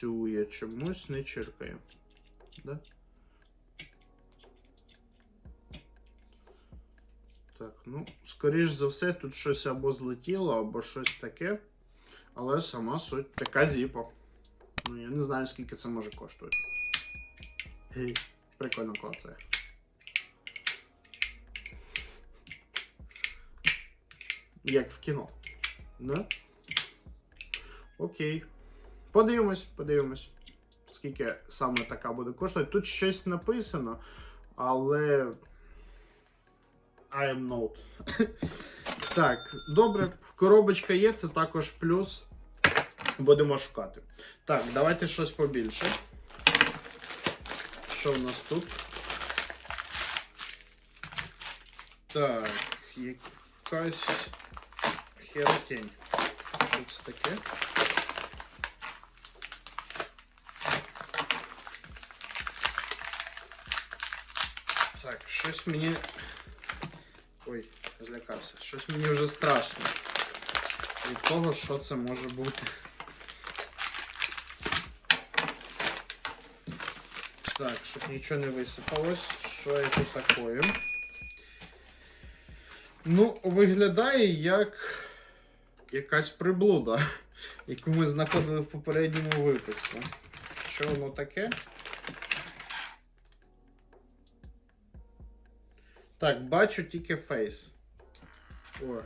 працює, чомусь не чиркає. Да? Так, ну, скоріш за все, тут щось або злетіло, або щось таке. Але сама суть така зіпа. Ну, я не знаю, скільки це може коштувати. Гей, прикольно клацає. Як в кіно. Да? Окей. Подивимось, подивимось. Скільки саме така буде коштувати. Тут щось написано, але. I am not. так, добре, коробочка є, це також плюс. Будемо шукати. Так, давайте щось побільше. Що в нас тут? Так, якась херотень. Що це таке? Так, щось мені. Ой, злякався. Щось мені вже страшно. Від того, що це може бути. Так, щоб нічого не висипалось. Що це таке? Ну, виглядає як якась приблуда, яку ми знаходили в попередньому випуску. Що воно таке? Так, бачу тільки фейс. О,